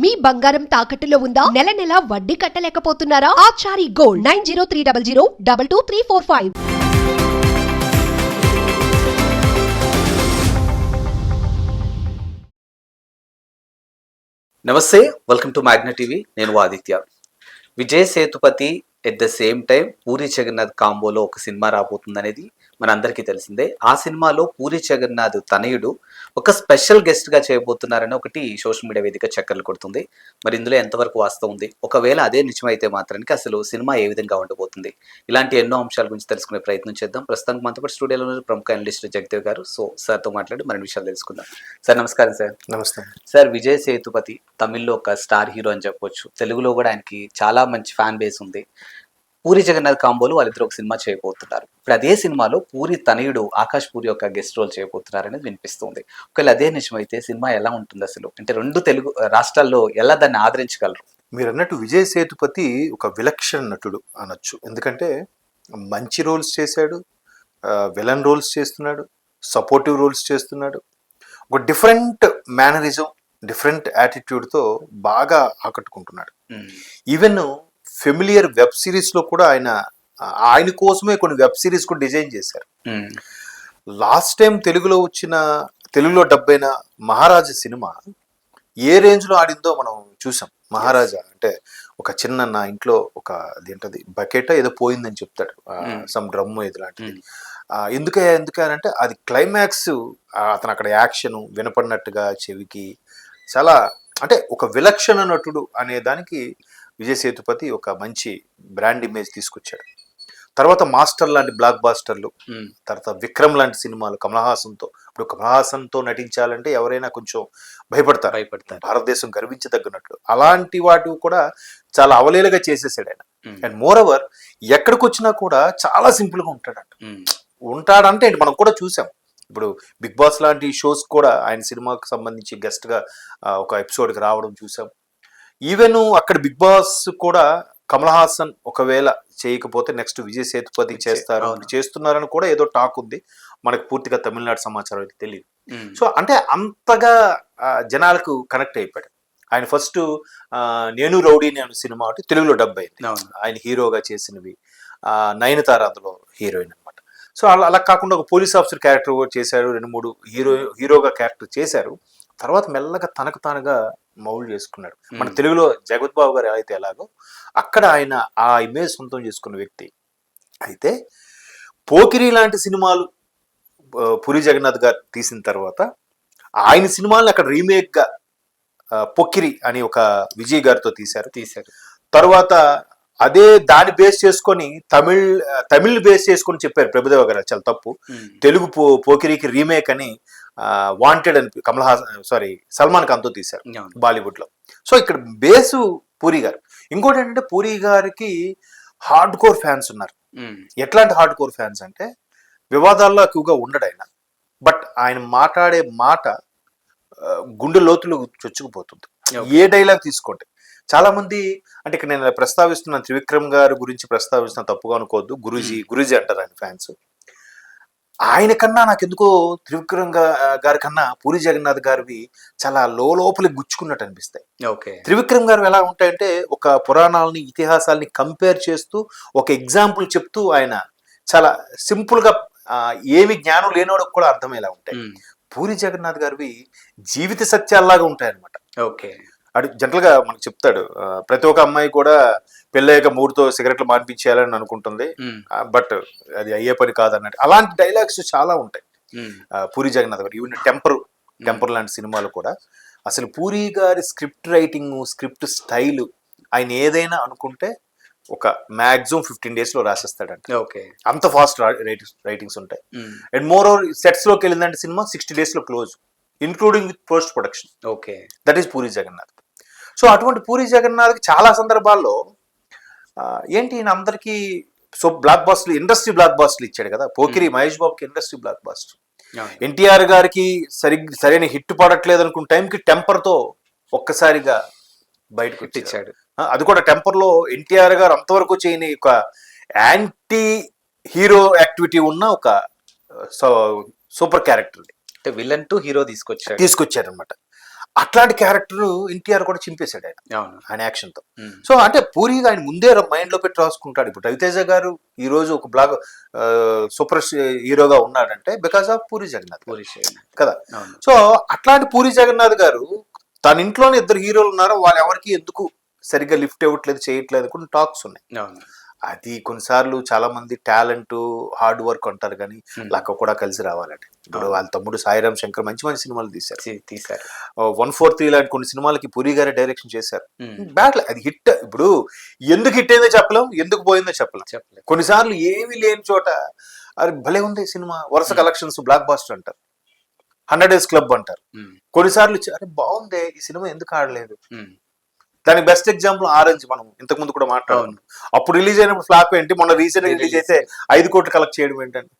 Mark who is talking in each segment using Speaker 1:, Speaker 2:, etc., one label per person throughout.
Speaker 1: మీ బంగారం తాకట్టులో ఉందా? నెల నెల వడ్డీ కట్టలేకపోతున్నారా? Achari gold nine zero three double zero double two three four five.
Speaker 2: నమస్తే వెల్కమ్ టు మ్యాగ్నా టీవీ. నేను Aditya Vijay Sethupathi at the same time Puri Jagannath కాంబోలో ఒక సినిమా రాబోతుంది అనేది మనందరికీ తెలిసిందే. ఆ సినిమాలో పూరి జగన్నాథ్ తనయుడు ఒక స్పెషల్ గెస్ట్గా చేయబోతున్నారని ఒకటి సోషల్ మీడియా వేదిక చక్కర్లు కొడుతుంది. మరి ఇందులో ఎంతవరకు వాస్తవం ఉంది? ఒకవేళ అదే నిజమైతే మాత్రానికి అసలు సినిమా ఏ విధంగా ఉండబోతుంది? ఇలాంటి ఎన్నో అంశాల గురించి తెలుసుకునే ప్రయత్నం చేద్దాం. ప్రస్తుతానికి మనతో పాటు స్టూడియోలో ఉన్న ప్రముఖ అనలిస్ట్ జగదేవ్ గారు. సో సార్తో మాట్లాడి మరిన్ని విషయాలు తెలుసుకుందాం. సార్ నమస్కారం సార్.
Speaker 3: నమస్తే
Speaker 2: సార్ విజయ్ సేతుపతి తమిళ్ళో ఒక స్టార్ హీరో అని చెప్పొచ్చు. తెలుగులో కూడా ఆయనకి చాలా మంచి ఫ్యాన్ బేస్ ఉంది. పూరి జగన్నాథ్ కాంబోలు వాళ్ళిద్దరు ఒక సినిమా చేయబోతున్నారు. ఇప్పుడు అదే సినిమాలో పూరి తనయుడు ఆకాష్ పూరి యొక్క గెస్ట్ రోల్ చేయబోతున్నారు అనేది వినిపిస్తుంది. ఒకవేళ అదే నిజమైతే సినిమా ఎలా ఉంటుంది అసలు? అంటే రెండు తెలుగు రాష్ట్రాల్లో ఎలా దాన్ని ఆదరించగలరు?
Speaker 3: మీరు అన్నట్టు విజయ్ సేతుపతి ఒక విలక్షణ నటుడు అనొచ్చు. ఎందుకంటే మంచి రోల్స్ చేశాడు విలన్ రోల్స్ చేస్తున్నాడు సపోర్టివ్ రోల్స్ చేస్తున్నాడు. ఒక డిఫరెంట్ మేనరిజం డిఫరెంట్ యాటిట్యూడ్తో బాగా ఆకట్టుకుంటున్నాడు. ఈవెన్ ఫెమిలియర్ వెబ్ సిరీస్లో కూడా ఆయన ఆయన కోసమే కొన్ని వెబ్ సిరీస్ కూడా డిజైన్ చేశారు. లాస్ట్ టైం తెలుగులో వచ్చిన తెలుగులో డబ్బైన మహారాజా సినిమా ఏ రేంజ్లో ఆడిందో మనం చూసాం. మహారాజా అంటే ఒక చిన్న నా ఇంట్లో ఒక అదేంటది బకెట్ ఏదో పోయిందని చెప్తాడు. సమ్ డ్రమ్ ఇది లాంటిది. ఎందుకే ఎందుకనంటే అది క్లైమాక్స్ అతను అక్కడ యాక్షన్ వినపడినట్టుగా చెవికి చాలా అంటే ఒక విలక్షణ నటుడు అనే దానికి విజయ్ సేతుపతి ఒక మంచి బ్రాండ్ ఇమేజ్ తీసుకొచ్చాడు. తర్వాత మాస్టర్ లాంటి బ్లాక్ బాస్టర్లు తర్వాత విక్రమ్ లాంటి సినిమాలు కమల్ హాసన్తో ఇప్పుడు కమల్ హాసన్తో నటించాలంటే ఎవరైనా కొంచెం భయపడతారు.
Speaker 2: భయపడతారు.
Speaker 3: భారతదేశం గర్వించదగినట్లు అలాంటి వాటి కూడా చాలా అవలేలుగా చేసేసాడు ఆయన. అండ్ మోర్ ఓవర్ ఎక్కడికి వచ్చినా కూడా చాలా సింపుల్గా ఉంటాడంట ఉంటాడంటే మనం కూడా చూసాం. ఇప్పుడు బిగ్ బాస్ లాంటి షోస్ కూడా ఆయన సినిమాకి సంబంధించి గెస్ట్గా ఆ, ఒక ఎపిసోడ్కి రావడం చూసాం. ఈవెన్ అక్కడ బిగ్ బాస్ కూడా కమల్ హాసన్ ఒకవేళ చేయకపోతే నెక్స్ట్ విజయ్ సేతుపతి చేస్తారు. చేస్తున్నారని కూడా ఏదో టాక్ ఉంది. మనకు పూర్తిగా తమిళనాడు సమాచారం అయితే తెలియదు సో అంటే అంతగా జనాలకు కనెక్ట్ అయిపోయాడు. ఆయన ఫస్ట్ నేను రౌడీని అనే సినిమా ఒకటి తెలుగులో డబ్ అయింది. ఆయన హీరోగా చేసినవి నయనతార అందులో హీరోయిన్ అనమాట సో అలా అలా కాకుండా ఒక పోలీస్ ఆఫీసర్ క్యారెక్టర్ చేశారు రెండు మూడు హీరో హీరోగా క్యారెక్టర్ చేశారు. తర్వాత మెల్లగా తనకు తానుగా మౌల్డ్ చేసుకున్నాడు. మన
Speaker 2: Hmm.
Speaker 3: తెలుగులో జగత్ బాబు గారు అయితే ఎలాగో అక్కడ ఆయన ఆ ఇమేజ్ సొంతం చేసుకున్న వ్యక్తి. అయితే పోకిరి లాంటి సినిమాలు పురి జగన్నాథ్ గారు తీసిన తర్వాత ఆయన సినిమాలను అక్కడ రీమేక్గా ఆ, పొక్కిరి అని ఒక విజయ్ గారితో తీశారు.
Speaker 2: తీశారు.
Speaker 3: తర్వాత అదే దాన్ని బేస్ చేసుకొని తమిళ్ తమిళ్ బేస్ చేసుకొని చెప్పారు. ప్రభుదేవ గారు చాలా తప్పు.
Speaker 2: ఉమ్,
Speaker 3: తెలుగు పో పోకిరికి రీమేక్ అని వాంటెడ్ అని కమల్ హాసన్ సారీ సల్మాన్ ఖాన్తో తీశారు
Speaker 2: అవును.
Speaker 3: బాలీవుడ్లో సో ఇక్కడ బేసు పూరి గారు. ఇంకోటి ఏంటంటే పూరి గారికి హార్డ్ కోర్ ఫ్యాన్స్ ఉన్నారు. ఎట్లాంటి హార్డ్ కోర్ ఫ్యాన్స్ అంటే వివాదాల్లో ఎక్కువగా ఉండడు ఆయన. బట్ ఆయన మాట్లాడే మాట గుండె లోతులు చొచ్చుకుపోతుంది. ఏ డైలాగ్ తీసుకోండి. చాలా మంది అంటే ఇక్కడ నేను ప్రస్తావిస్తున్న త్రివిక్రమ్ గారి గురించి ప్రస్తావిస్తున్న తప్పుగా అనుకోవద్దు. గురూజీ గురూజీ అంటారు ఆయన ఫ్యాన్స్. ఆయన కన్నా నాకు ఎందుకో త్రివిక్రమ్ గారి కన్నా పూరి జగన్నాథ్ గారివి చాలా లోపలికి గుచ్చుకున్నట్టు అనిపిస్తాయి.
Speaker 2: ఓకే.
Speaker 3: త్రివిక్రమ్ గారు ఎలా ఉంటాయంటే ఒక పురాణాలని ఇతిహాసాలని కంపేర్ చేస్తూ ఒక ఎగ్జాంపుల్ చెప్తూ ఆయన చాలా సింపుల్గా ఏమి జ్ఞానం లేనివాడికి కూడా అర్థమయ్యేలా ఉంటాయి. పూరి జగన్నాథ్ గారివి జీవిత సత్యాల్లాగా ఉంటాయి అనమాట
Speaker 2: ఓకే.
Speaker 3: అడు జనరల్గా మనకు చెప్తాడు. ప్రతి ఒక్క అమ్మాయి కూడా పెళ్ళయ్యాక మూడుతో సిగరెట్లు మానిపించేయాలని అనుకుంటుంది. బట్ అది అయ్యే పని కాదన్నట్టు. అలాంటి డైలాగ్స్ చాలా ఉంటాయి. పూరి జగన్నాథ్ గారు ఈవెన్ టెంపర్ టెంపర్ లాంటి సినిమాలు కూడా. అసలు పూరి గారి స్క్రిప్ట్ రైటింగ్ స్క్రిప్ట్ స్టైల్ ఆయన ఏదైనా అనుకుంటే ఒక మాక్సిమం ఫిఫ్టీన్ డేస్లో రాసేస్తాడంట.
Speaker 2: ఓకే.
Speaker 3: అంత ఫాస్ట్ రైటింగ్స్ ఉంటాయి. అండ్ మోర్ ఓవర్ సెట్స్లోకి వెళ్ళిందంటే సినిమా సిక్స్టీ డేస్లో close including with post production.
Speaker 2: Okay.
Speaker 3: That is Puri Jagannath. So అటువంటి పూరి జగన్నాథ్ చాలా సందర్భాల్లో ఏంటి ఈయన అందరికీ సో బ్లాక్ బాస్ట్లు ఇండస్ట్రీ బ్లాక్ బాస్ట్లు ఇచ్చాడు కదా పోకిరి మహేష్ బాబుకి ఇండస్ట్రీ బ్లాక్ బాస్ట్. ఎన్టీఆర్ గారికి సరి సరైన హిట్ పడట్లేదు అనుకున్న టైంకి టెంపర్తో ఒక్కసారిగా బయటకు
Speaker 2: ఇచ్చాడు.
Speaker 3: అది కూడా టెంపర్లో ఎన్టీఆర్ గారు అంతవరకు చేయని ఒక యాంటీ హీరో యాక్టివిటీ ఉన్న ఒక సూపర్ క్యారెక్టర్
Speaker 2: అంటే విలన్ టు హీరో తీసుకొచ్చాడు.
Speaker 3: తీసుకొచ్చారనమాట అట్లాంటి క్యారెక్టర్ ఎన్టీఆర్ కూడా చింపేశాడు ఆయన. ఆయన యాక్షన్తో
Speaker 2: ఉమ్.
Speaker 3: సో అంటే పూరిగా ఆయన ముందే మైండ్లో పెట్టి రాసుకుంటాడు. ఇప్పుడు రవితేజ గారు ఈ రోజు ఒక బ్లాగ్ సూపర్ హీరోగా ఉన్నాడంటే బికాస్ ఆఫ్ పూరి జగన్నాథ్.
Speaker 2: పూరి.
Speaker 3: కదా? సో అట్లాంటి పూరి జగన్నాథ్ గారు తన ఇంట్లోనే ఇద్దరు హీరోలు ఉన్నారు వాళ్ళు ఎవరికి ఎందుకు సరిగ్గా లిఫ్ట్ ఇవ్వట్లేదు చేయట్లేదు కొన్ని టాక్స్ ఉన్నాయి. అది కొన్నిసార్లు చాలా మంది టాలెంట్ హార్డ్ వర్క్ అంటారు కానీ. లక్క కూడా కలిసి రావాలండి. ఇప్పుడు వాళ్ళ తమ్ముడు సాయిరామ్ శంకర్ మంచి మంచి సినిమాలు తీశారు.
Speaker 2: తీశారు.
Speaker 3: వన్ ఫోర్ త్రీ లాంటి కొన్ని సినిమాలకి పూరి గారే డైరెక్షన్ చేశారు. బ్యాడ్ అది హిట్. ఇప్పుడు ఎందుకు హిట్ అయిందో చెప్పలేం ఎందుకు పోయిందో చెప్పలేం.
Speaker 2: చెప్పలేదు
Speaker 3: కొన్నిసార్లు ఏమీ లేని చోట అది భలే ఉంది సినిమా వరుస. కలెక్షన్స్ బ్లాక్ బాస్టర్ అంటారు. హండ్రెడ్ డేస్ క్లబ్ అంటారు. కొన్నిసార్లు అరే బాగుంది ఈ సినిమా ఎందుకు ఆడలేదు? దానికి బెస్ట్ ఎగ్జాంపుల్ ఆరెంజ్ మనం ఇంతకు ముందు కూడా మాట్లాడాం. అప్పుడు రిలీజ్ అయినప్పుడు ఫ్లాప్ ఏంటి? మొన్న రీసెంట్ రిలీజ్ అయితే ఐదు కోట్లు కలెక్ట్ చేయడం ఏంటండి.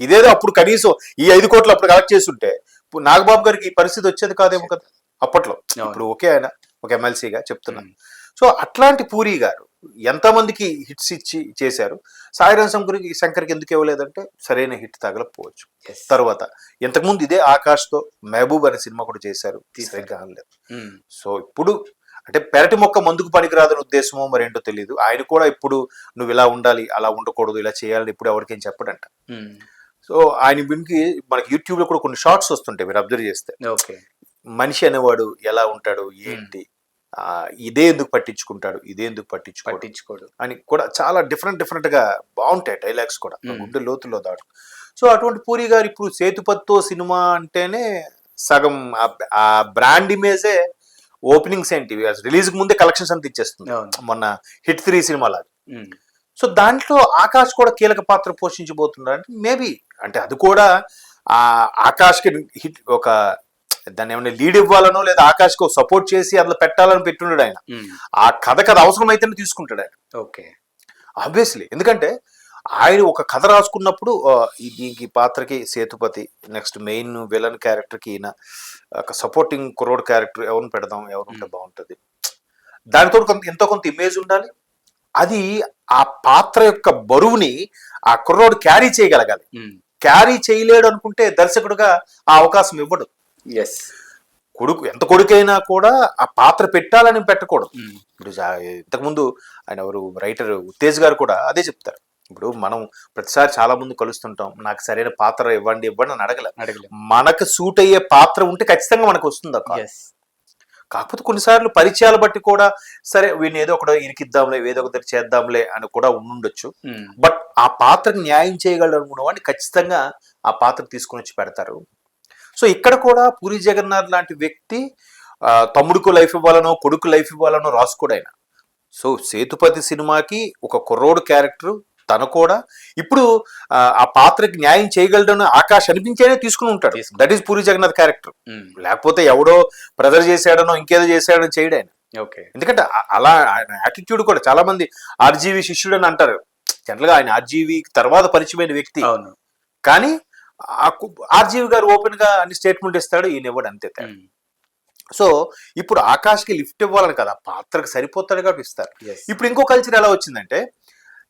Speaker 3: ఇదేదో అప్పుడు కనీసం ఈ ఐదు కోట్లు అప్పుడు కలెక్ట్ చేస్తుంటే నాగబాబు గారికి ఈ పరిస్థితి వచ్చేది కాదేమో కదా? అప్పట్లో. ఇప్పుడు ఓకే ఆయన ఒక ఎమ్మెల్సీగా చెప్తున్నా.
Speaker 2: ఉమ్.
Speaker 3: సో అట్లాంటి పూరి గారు ఎంతమందికి హిట్స్ ఇచ్చి చేశారు? సాయిరాం శంకర్కి శంకర్కి ఎందుకు ఇవ్వలేదంటే సరైన హిట్ తగలకపోవచ్చు. తర్వాత ఇంతకుముందు ఇదే ఆకాష్తో మహబూబ్ అనే సినిమా కూడా చేశారు. సరిగ్గా
Speaker 2: ఉమ్.
Speaker 3: సో ఇప్పుడు అంటే పెరటి మొక్క మందుకు పనికిరాదని ఉద్దేశమో మరేంటో తెలియదు ఆయన కూడా ఇప్పుడు నువ్వు ఇలా ఉండాలి అలా ఉండకూడదు ఇలా చేయాలని ఇప్పుడు ఎవరికేం చెప్పడంట. సో ఆయన వినికి మనకి యూట్యూబ్లో కూడా కొన్ని షార్ట్స్ వస్తుంటాయి మీరు అబ్జర్వ్ చేస్తే.
Speaker 2: ఓకే.
Speaker 3: మనిషి అనేవాడు ఎలా ఉంటాడు ఏంటి? ఆ, ఇదే ఎందుకు పట్టించుకుంటాడు ఇదే ఎందుకు పట్టించుకోడు
Speaker 2: పట్టించుకోడు.
Speaker 3: అని కూడా చాలా డిఫరెంట్ డిఫరెంట్గా బాగుంటాయి డైలాగ్స్ కూడా. గుండె లోతుల్లో దాడు సో అటువంటి పూరి గారు ఇప్పుడు సేతుపత్తో సినిమా అంటేనే సగం ఆ బ్రాండ్ ఇమేజే ఓపెనింగ్స్ ఏంటి? రిలీజ్ ముందే కలెక్షన్స్ అంతా ఇచ్చేస్తుంది. మొన్న హిట్ త్రీ సినిమా లాగా
Speaker 2: ఉమ్.
Speaker 3: సో దాంట్లో ఆకాష్ కూడా కీలక పాత్ర పోషించబోతున్నాడు. అంటే మేబీ అంటే అది కూడా ఆ ఆకాష్కి హిట్ ఒక దాన్ని ఏమైనా లీడ్ ఇవ్వాలనో లేదా ఆకాష్కి సపోర్ట్ చేసి అందులో పెట్టాలని పెట్టున్నాడు ఆయన. ఆ కథకు అది అవసరం అయితేనే తీసుకుంటాడు ఆయన.
Speaker 2: ఓకే.
Speaker 3: ఆబ్వియస్లీ. ఎందుకంటే ఆయన ఒక కథ రాసుకున్నప్పుడు దీనికి పాత్రకి సేతుపతి నెక్స్ట్ మెయిన్ విలన్ క్యారెక్టర్కి ఈయన ఒక సపోర్టింగ్ కురోడ్ క్యారెక్టర్ ఎవరిని పెడదాం ఎవరు ఉంటే బాగుంటుంది. దానితో కొంత ఎంతో కొంత ఇమేజ్ ఉండాలి. అది ఆ పాత్ర యొక్క బరువుని ఆ కుర్రోడు క్యారీ చేయగలగాలి. క్యారీ చేయలేడు అనుకుంటే దర్శకుడుగా ఆ అవకాశం ఇవ్వడు.
Speaker 2: ఎస్
Speaker 3: కొడుకు ఎంత కొడుకైనా కూడా ఆ పాత్ర పెట్టాలని పెట్టకూడదు. ఇప్పుడు ఇంతకుముందు ఆయన ఎవరు రైటర్ ఉత్తేజ్ గారు కూడా అదే చెప్తారు. ఇప్పుడు మనం ప్రతిసారి చాలా మంది కలుస్తుంటాం. నాకు సరైన పాత్ర ఇవ్వండి ఇవ్వండి అని అడగలేదు మనకు సూట్ అయ్యే పాత్ర ఉంటే ఖచ్చితంగా మనకు వస్తుంది అక్క కాకపోతే కొన్నిసార్లు పరిచయాలు బట్టి కూడా సరే వీడిని ఏదో ఒకటి ఇరికిద్దాంలే ఏదో ఒకటి చేద్దాంలే అని కూడా ఉండుండొచ్చు.
Speaker 2: ఉమ్.
Speaker 3: బట్ ఆ పాత్రకు న్యాయం చేయగలడు అనుకున్న వాడిని ఖచ్చితంగా ఆ పాత్ర తీసుకొని వచ్చి పెడతారు. సో ఇక్కడ కూడా పూరి జగన్నాథ్ లాంటి వ్యక్తి తమ్ముడుకు లైఫ్ ఇవ్వాలనో కొడుకు లైఫ్ ఇవ్వాలనో రాసుకోడు ఆయన. సో సేతుపతి సినిమాకి ఒక కుర్రోడు క్యారెక్టర్ తను కూడా ఇప్పుడు ఆ, పాత్రకి న్యాయం చేయగలడని ఆకాశ్ అనిపించేనే తీసుకుని ఉంటాడు. That is Puri Jagannath character. లేకపోతే ఎవడో బ్రదర్ చేశాడనో ఇంకేదో చేశాడనో చేయడు ఆయన.
Speaker 2: ఓకే.
Speaker 3: ఎందుకంటే అలా ఆయన యాటిట్యూడ్ కూడా చాలా మంది ఆర్జీవి శిష్యుడు అని అంటారు. జనరల్గా ఆయన ఆర్జీవి తర్వాత పరిచయమైన వ్యక్తి.
Speaker 2: అవును.
Speaker 3: కానీ ఆర్జీవి గారు ఓపెన్గా అన్ని స్టేట్మెంట్ ఇస్తాడు ఈయన ఇవ్వడు అంతే. సో ఇప్పుడు ఆకాష్కి లిఫ్ట్ ఇవ్వాలని కదా పాత్రకు సరిపోతాడు కాబట్టి ఇస్తారు. ఇప్పుడు ఇంకో కల్చర్ ఎలా వచ్చిందంటే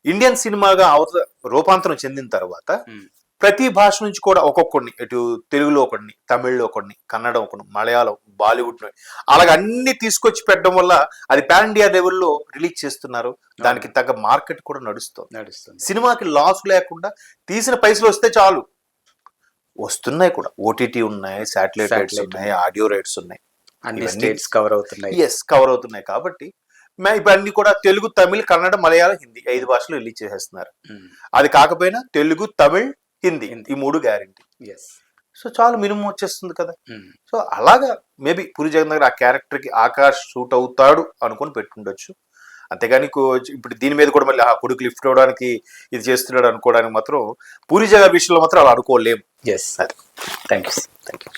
Speaker 3: ఇండియన్ సినిమాగా అవత రూపాంతరం చెందిన తర్వాత. ప్రతి భాష నుంచి కూడా ఒక్కొక్కడిని ఇటు తెలుగులో ఒకడిని తమిళ్ళో ఒకడిని కన్నడం ఒకడు మలయాళం బాలీవుడ్ అలాగ అన్ని తీసుకొచ్చి పెట్టడం వల్ల అది పాన్ ఇండియా లెవెల్లో రిలీజ్ చేస్తున్నారు. దానికి తగ్గ మార్కెట్ కూడా నడుస్తుంది.
Speaker 2: నడుస్తుంది.
Speaker 3: సినిమాకి లాస్ లేకుండా తీసిన పైసలు వస్తే చాలు. వస్తున్నాయి కూడా. ఓటీటీ ఉన్నాయి శాటిలైట్ రైట్స్ ఉన్నాయి ఆడియో రైట్స్ ఉన్నాయి.
Speaker 2: అన్ని స్టేట్స్ కవర్ అవుతున్నాయి.
Speaker 3: ఎస్ కవర్ అవుతున్నాయి కాబట్టి అన్ని కూడా తెలుగు తమిళ్ కన్నడ మలయాళం హిందీ ఐదు భాషలు రిలీజ్ చేసేస్తున్నారు.
Speaker 2: ఉమ్.
Speaker 3: అది కాకపోయినా తెలుగు తమిళ్ హిందీ. ఈ మూడు గ్యారెంటీ
Speaker 2: ఎస్
Speaker 3: సో చాలా మినిమం వచ్చేస్తుంది కదా.
Speaker 2: ఉమ్.
Speaker 3: సో అలాగా మేబీ పూరి జగన్ దగ్గర ఆ క్యారెక్టర్కి ఆకాష్ సూట్ అవుతాడు అనుకొని పెట్టుండొచ్చు. అంతేగాని ఇప్పుడు దీని మీద కూడా మళ్ళీ ఆ కొడుకు లిఫ్ట్ అవడానికి ఇది చేస్తున్నాడు అనుకోవడానికి మాత్రం పూరి జగన్ విషయంలో మాత్రం అలా అనుకోలేం.
Speaker 2: Yes thank you
Speaker 3: thank you